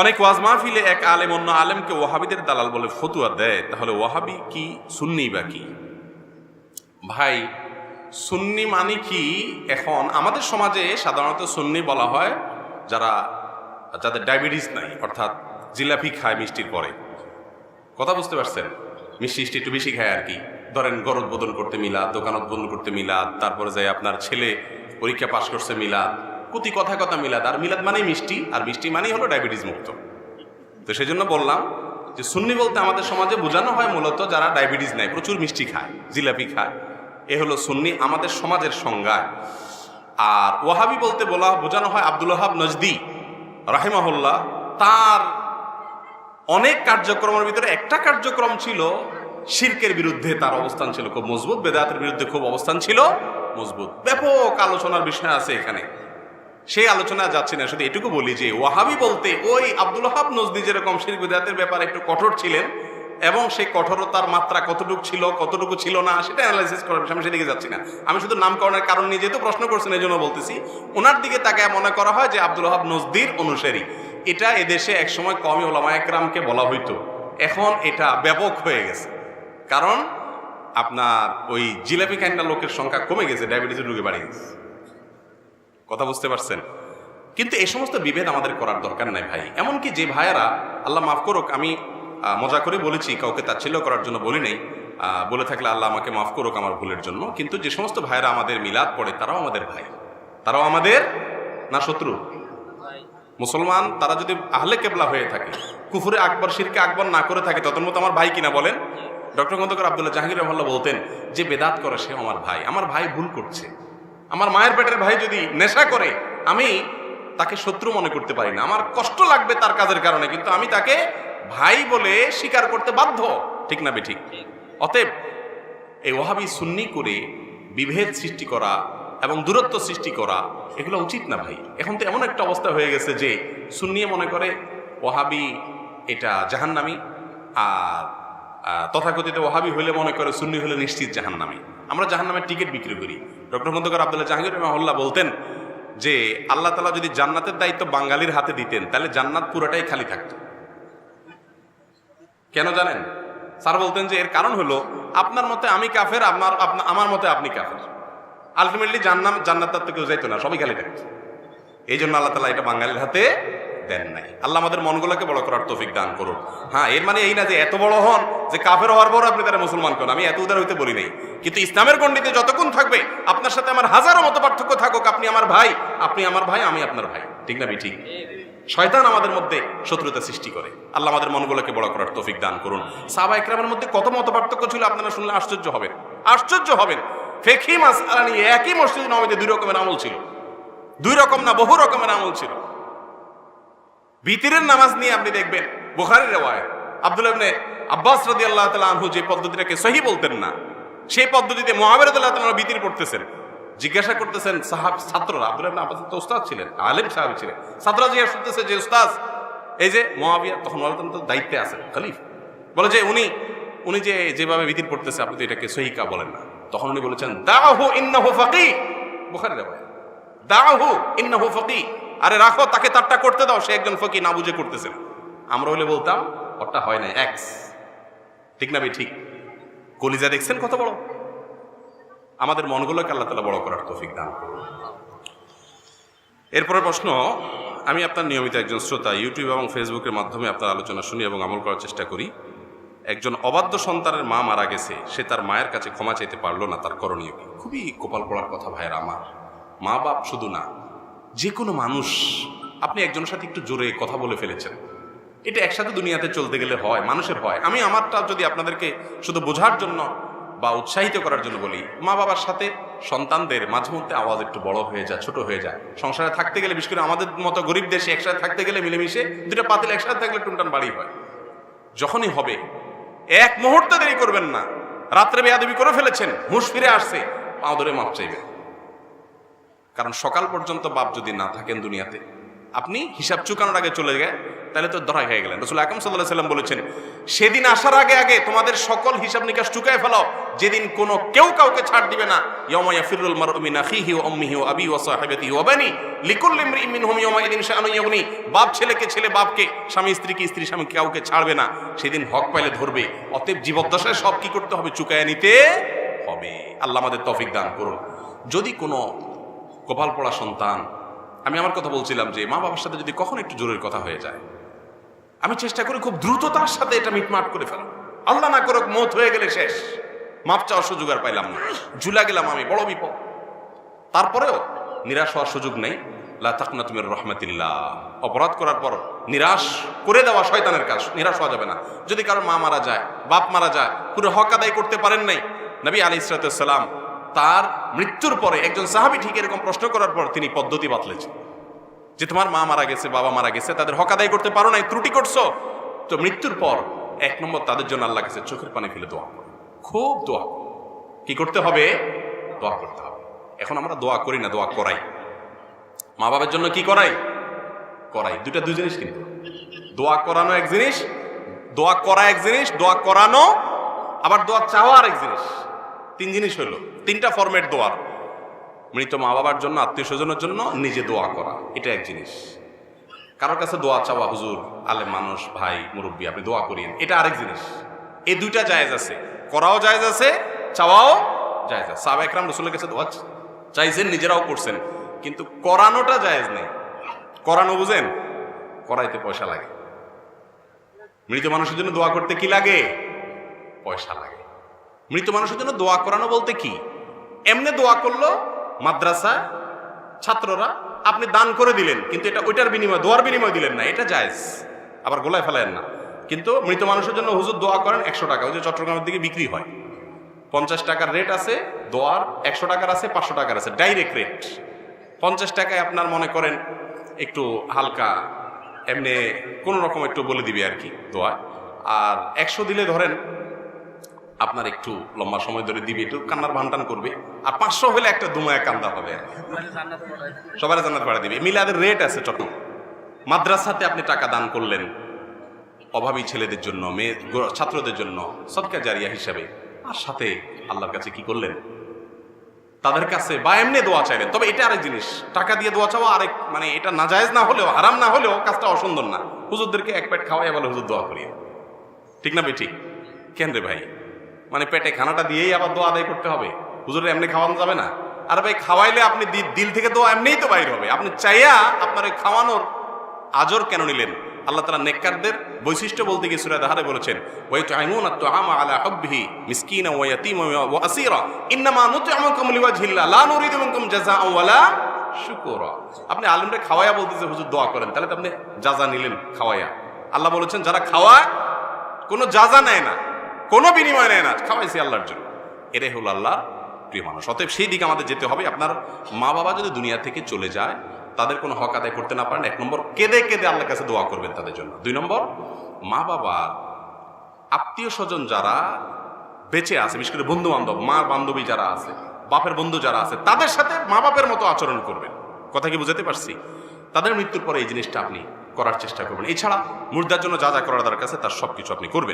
অনেক ওয়াজ মাহফিলে এক আলেম অন্য আলেমকে ওয়াহাবিদের দালাল বলে ফতুয়া দেয়। তাহলে ওয়াহাবি কি, সুন্নি বা কি? ভাই, সুন্নি মানে কি? এখন আমাদের সমাজে সাধারণত সুন্নি বলা হয় যারা, যাদের ডায়াবেটিস নাই, অর্থাৎ জিলাপি খায় মিষ্টির পরে। কথা বুঝতে পারছেন? মিষ্টি মিষ্টি একটু বেশি খায় আর কি। ধরেন গর উদ্বোধন করতে মিলাদ দোকান উদ্বোধন করতে মিলাদ, তারপরে যায় আপনার ছেলে পরীক্ষা পাশ করছে মিলাদ প্রতি কথা কথা মিলাদ। আর মিলাদ মানেই মিষ্টি, আর মিষ্টি মানেই হলো ডায়াবেটিস মুক্ত। তো সেই জন্য বললাম যে সুন্নি বলতে আমাদের সমাজে বোঝানো হয় মূলত যারা ডায়াবেটিস নেয়, প্রচুর মিষ্টি খায়, জিলাপি খায়। এ হলো সুন্নি আমাদের সমাজের সংজ্ঞা। আর ওয়াহাবি বলতে বলা, বোঝানো হয় আব্দুল ওহাব নজদি, রাহিমাহুল্লাহ, তার অনেক কার্যক্রমের ভিতরে একটা কার্যক্রম ছিল শিরকের বিরুদ্ধে তার অবস্থান ছিল। খুব মজবুত, বেদাতের বিরুদ্ধে খুব অবস্থান ছিল, মজবুত। ব্যাপক আলোচনার বিষয় আছে এখানে। সেই আলোচনা যাচ্ছে না শুধু এটুকু বলি যে ওয়াহাবি বলতে ওই আব্দুল হাব নজদি যেরকম শির বিদাতের ব্যাপারে একটু কঠোর ছিলেন এবং সেই কঠোরতার মাত্রা কতটুকু ছিল কতটুকু ছিল না সেটা অ্যানালাইসিস করার বিষয়, আমি সেদিকে যাচ্ছি না। আমি শুধু নামকরণের কারণ নিয়ে যেহেতু প্রশ্ন করছেন এই জন্য বলতেছি ওনার দিকে তাকে মনে করা হয় যে আব্দুল হাব নজদির অনুসারী। এটা এদেশে একসময় কমই ওলামা একরামকে বলা হইতো। এখন এটা ব্যাপক হয়ে গেছে। কারণ আপনার ওই জিলাপি কাইন্ডা লোকের সংখ্যা কমে গেছে ডায়াবেটিসের রোগে বাড়িয়ে গেছে। কথা বুঝতে পারছেন? কিন্তু এই সমস্ত বিভেদ আমাদের করার দরকার নাই ভাই। এমনকি যে ভাইয়ারা, আল্লাহ মাফ করুক, আমি মজা করে বলেছি, কাউকে তাচ্ছিল্য করার জন্য বলি নাই বলে থাকলে আল্লাহ আমাকে মাফ করুক আমার ভুলের জন্য, কিন্তু যে সমস্ত ভাইয়েরা আমাদের মিলাদ পড়ে, তারাও আমাদের ভাই। তারাও আমাদের না শত্রু? মুসলমান, তারা যদি আহলে কেবলা হয়ে থাকে, কুফুরে আকবর, শিরকে আকবর না করে থাকে তত মতো আমার ভাই কিনা বলেন? ডক্টর খন্দকার আবদুল্লাহ জাহাঙ্গীর রহমাল্লাহ বলতেন, যে বেদাত করে, সে আমার ভাই। আমার ভাই ভুল করছে। আমার মায়ের পেটের ভাই যদি নেশা করে, আমি তাকে শত্রু মনে করতে পারি না। আমার কষ্ট লাগবে তার কাজের কারণে, কিন্তু আমি তাকে ভাই বলে স্বীকার করতে বাধ্য। ঠিক না বেঠিক? অতএব এই ওহাবি সুন্নি করে বিভেদ সৃষ্টি করা এবং দূরত্ব সৃষ্টি করা, এগুলো উচিত না ভাই। এখন তো এমন একটা অবস্থা হয়ে গেছে যে সুন্নিয়ে মনে করে ওহাবি এটা জাহান্নামি, আর তথাকথিত ওহাবি হইলে মনে করে সুন্নি হলে নিশ্চিত জাহান্নামি। আমরা জাহান্নামের টিকিট বিক্রি করি। ডক্টর খন্দকার আবদুল্লাহ জাহাঙ্গীর রহমাল্লাহ বলতেন যে, আল্লাহ তালা যদি জান্নাতের দায়িত্ব বাঙালির হাতে দিতেন, তাহলে জান্নাত পুরোটাই খালি থাকতো। কেন জানেন? স্যার বলতেন যে, এর কারণ হলো, আপনার মতে আমি কাফের আমার আপনা- আমার মতে আপনি কাফের। আলটিমেটলি জান্নাম জান্নাত তো কেউ যাইতো না, সবই খালি থাকতো। এই জন্য আল্লাহ তালা এটা বাঙালির হাতে দেন নাই। আল্লাহ আমাদের মনগুলোকে বড় করার তৌফিক দান করুন। হ্যাঁ এর মানে এই না যে এত বড় হন যে কাফের হওয়ার পর আপনি তারা মুসলমান করেন আমি এত উদার হইতে বলি নাই। কিন্তু ইসলামের গণ্ডিতে যতক্ষণ থাকবে, আপনার সাথে আমার হাজারো মতো পার্থক্য থাকুক, আপনি আমার ভাই, আপনি আমার ভাই, আমি আপনার ভাই। ঠিক না ঠিক শয়তান আমাদের মধ্যে শত্রুতা সৃষ্টি করে। আল্লাহ আমাদের মনগুলোকে বড় করার তৌফিক দান করুন। সাবা একরামের মধ্যে কত মত পার্থক্য ছিল আপনারা শুনলে আশ্চর্য হবেন। আশ্চর্য হবেন। ফেকি মাস নিয়ে একই মসজিদ নবমীতে দুই রকমের আমল ছিল। দুই রকম না, বহু রকমের আমল ছিল। ভিতরের নামাজ নিয়ে আপনি দেখবেন, বুখারির রেওয়ায় আব্দুল আব্বাস রাদিয়াল্লাহু তাআলা আনহু যে পদ্ধতিটাকে সহি বলতেন না, সেই পদ্ধতিতে রাদিয়াল্লাহু তাআলা ভিতর পড়তেছেন। জিজ্ঞাসা করতেছেন সাহাব ছাত্ররা আব্দুল ইবনে আব্বাস তো উস্তাদ ছিলেন, আলেম সাহেব ছিলেন। ছাত্ররা জিজ্ঞাসা করতেছে যে, উস্তাদ, এই যে মুআবিয়া তখন বলতেন দায়িত্বে আছেন খলিফ। বলে যে, উনি উনি যে যেভাবে ভিতর পড়তেছে, আপনি তো এটাকে সহিকা বলেন না। তখন উনি বলেছেন দাহু ইন্নাহু ফাকিহ। বুখারী রেওয়ায় দাহু ইন্নাহু ফকি আরে রাখো, তাকে তারটা করতে দাও। সে একজন ফকি না বুঝে করতেছে না। আমরা হলে বলতাম ওটা হয় না এক্স ঠিক না ভাই, ঠিক? কলিজা দেখছেন কত বড়? আমাদের মনগুলোকে আল্লাহ তালা বড় করার তৌফিক দান করুন। এরপরের প্রশ্ন, আমি আপনার নিয়মিত একজন শ্রোতা ইউটিউব এবং ফেসবুকের মাধ্যমে আপনার আলোচনা শুনি এবং আমল করার চেষ্টা করি। একজন অবাধ্য সন্তানের মা মারা গেছে, সে তার মায়ের কাছে ক্ষমা চাইতে পারল না, তার করণীয় কি? খুবই কপাল পড়ার কথা ভাইয়ের আমার। মা বাপ শুধু না যে কোনো মানুষ, আপনি একজনের সাথে একটু জোরে কথা বলে ফেলেছেন। এটা একসাথে দুনিয়াতে চলতে গেলে হয়, মানুষের হয়। আমি আমারটা যদি আপনাদেরকে শুধু বোঝার জন্য বা উৎসাহিত করার জন্য বলি, মা বাবার সাথে সন্তানদের মাঝে মধ্যে আওয়াজ একটু বড় হয়ে যায়, ছোট হয়ে যায়। সংসারে থাকতে গেলে, বিশেষ করে আমাদের মতো গরিব দেশে একসাথে থাকতে গেলে মিলেমিশে দুটা পাতিল একসাথে থাকলে টুনটান বাড়ি হয়। যখনই হবে, এক মুহূর্তে দেরি করবেন না। রাত্রে বেয়াদবি করে ফেলেছেন, হুঁশ ফিরে আসছে, পাও ধরে মাপ চাইবেন। কারণ সকাল পর্যন্ত বাপ যদি না থাকেন দুনিয়াতে, আপনি হিসাব চুকানোর আগে চলে গেলে তাহলে তো ধরা খেয়ে গেলেন। রসুল আকরম সাল্লাহ সাল্লাম বলেছেন, সেদিন আসার আগে আগে তোমাদের সকল হিসাব নিকাশ চুকায় ফেলাও যেদিন কোনো কেউ কাউকে ছাড় দিবে না ইয়মা ইয়াফিরুল মারউ মিন আখিহি ওয়া উম্মিহি ওয়া আবি ওয়া সাহিবাতিহি ওয়া বানি লিকুল্লি ইমরিইন মিনহুম ইয়াওমা ইদিন শাআনু ইউগনি। বাপ ছেলেকে ছেলে বাপকে, স্বামী স্ত্রীকে স্ত্রী স্বামী কাউকে ছাড়বে না। সেদিন হক পাইলে ধরবে। অতএব জীবদ্দশায় সব কি করতে হবে? চুকায় নিতে হবে। আল্লাহ আমাদের তৌফিক দান করুন। যদি কোনো কপাল পড়া সন্তান। আমি আমার কথা বলছিলাম যে, মা বাবার সাথে যদি কখন একটু জোরের কথা হয়ে যায়, আমি চেষ্টা করি খুব দ্রুততার সাথে এটা মিটমাট করে ফেলা আল্লাহ না করুক, মত হয়ে গেলে শেষ। মাপ চাওয়ার সুযোগ আর পাইলাম না। ঝুলা গেলাম আমি, বড় বিপদ। তারপরেও নিরাশ হওয়ার সুযোগ নেই। লা তাকনা তুমি রহমতিল্লাহ। অপরাধ করার পর নিরাশ করে দেওয়া শয়তানের কাজ, নিরাশ হওয়া যাবে না। যদি কারও মা মারা যায়, বাপ মারা যায় পুরো হক আদায় করতে পারেন নাই। নবী আলী ইসরাতাম তার মৃত্যুর পরে একজন সাহাবি ঠিক এরকম প্রশ্ন করার পর তিনি পদ্ধতি বাতলেছেন যে তোমার মা মারা গেছে, বাবা মারা গেছে, তাদের হক আদায় করতে পারো নাই, ত্রুটি করছ। তো মৃত্যুর পর এক নম্বর তাদের জন্য আল্লাহ কাছে চোখের পানি ফেলে দোয়া। খুব দোয়া। কি করতে হবে? দোয়া করতে হবে। এখন আমরা দোয়া করি না, দোয়া করাই। মা বাবার জন্য কি করাই? করাই। দুটা দুই জিনিস কিন্তু। দোয়া করানো এক জিনিস, দোয়া করা এক জিনিস, দোয়া করানো, আবার দোয়া চাওয়া আর এক জিনিস। তিন জিনিস হলো তিনটা ফরম্যাট দোয়ার মৃত মা বাবার জন্য, আত্মীয় স্বজনের জন্য নিজে দোয়া করা। এটা এক জিনিস। কারোর কাছে দোয়া চাওয়া, হুজুর আলে মানুষ, ভাই, মুরব্বী, আপনি দোয়া করিয়েন। এটা আরেক জিনিস। এই দুইটা জায়েজ আছে। করাও জায়েজ আছে, চাওয়াও জায়েজ আছে। সাহাবা একরাম রসুলের কাছে দোয়া চাইছেন, নিজেরাও করছেন। কিন্তু করানোটা জায়েজ নেই। করানো বুঝেন? করাইতে পয়সা লাগে। মৃত মানুষের জন্য দোয়া করতে কি লাগে? পয়সা লাগে। মৃত মানুষের জন্য দোয়া করানো বলতে কি? এমনি দোয়া করল মাদ্রাসা, ছাত্ররা, আপনি দান করে দিলেন, কিন্তু এটা ওইটার বিনিময়, দোয়ার বিনিময় দিলেন না, এটা জায়েজ। আবার গোলায় ফেলেন না। কিন্তু মৃত মানুষের জন্য হুজুর দোয়া করেন একশো টাকা, ওই যে চট্টগ্রামের দিকে বিক্রি হয়। পঞ্চাশ টাকার রেট আছে, দোয়ার একশো টাকার আছে, পাঁচশো টাকার আছে ডাইরেক্ট রেট পঞ্চাশ টাকায় আপনার মনে করেন একটু হালকা, এমনি কোনো রকম একটু বলে দিবে আর কি দোয়া। আর একশো দিলে ধরেন আপনার একটু লম্বা সময় ধরে দিবে, একটু কান্নার ভান্টান করবে। আর পাঁচশো হলে একটা দুমায় কান্দা হবে। সবার জান্নাত বাড়া দিবে। মিলাদের রেট আছে চট্টগ্রাম মাদ্রাসাতে আপনি টাকা দান করলেন অভাবী ছেলেদের জন্য, মেয়ে ছাত্রদের জন্য, সদকা জারিয়া হিসাবে। আর সাথে আল্লাহর কাছে কি করলেন? তাদের কাছে বা এমনি দোয়া চাইলেন। তবে এটা আরেক জিনিস। টাকা দিয়ে দোয়া চাওয়া আরেক মানে এটা নাজায়েজ না হলেও, হারাম না হলেও কাজটা অসুন্দর না। হুজুরদেরকে এক পেট খাওয়াই বলে হুজুর দোয়া করিয়ে। ঠিক না বেঠিক? কেন রে ভাই? মানে পেটে খানাটা দিয়েই আবার দোয়া আদায় করতে হবে। হুজুরে এমনি খাওয়ানো যাবে না। আর ভাই, খাওয়াইলে আপনি দিল থেকে দোয়া এমনিই তো বাইর হবে। আপনি চাইয়া আপনার ওই খাওয়ানোর আজর কেন নিলেন? আল্লাহ তালা নেককারদের বৈশিষ্ট্য বলতে গিয়ে সুরা দাহারে বলেছেন ওয়াই তুআইমুনা আত-তুআমা আলা হুব্বিহি মিসকিনা ওয়া ইয়াতীমা ওয়া আসীরা। ইন্নামা নুত'iমুকুম লিওয়াজহিল্লাহ। লা নুরিদু মিনকুম শুকুরা। আপনি আলেমরে খাওয়ায়া বলতেছে হুজুর দোয়া করেন। তাহলে তো আপনি জাযা নিলেন খাওয়ায়া আল্লাহ বলেছেন, যারা খাওয়ায়, কোনো জাযা নেয় না। কোনো বিনিময় নেয় না। খাওয়াইছি আল্লাহর জন্য। এটাই হলো আল্লাহ প্রিয় মানুষ। অতএব সেই দিকে আমাদের যেতে হবে। আপনার মা বাবা যদি দুনিয়া থেকে চলে যায়, তাদের কোনো হক আদায় করতে না পারেন। এক নম্বর, কেঁদে কেঁদে আল্লাহর কাছে দোয়া করবেন তাদের জন্য। দুই নম্বর মা বাবা আত্মীয় স্বজন যারা বেঁচে আছে, বিশেষ করে বন্ধু বান্ধব মার বান্ধবী যারা আছে, বাপের বন্ধু যারা আছে, তাদের সাথে মা বাপের মতো আচরণ করবেন। কথা কি বুঝাতে পারছি? তাদের মৃত্যুর পরে এই জিনিসটা আপনি করার চেষ্টা করবেন। এছাড়া মুর্দার জন্য যা যা করার দরকার আছে, তার সব কিছু আপনি করবেন।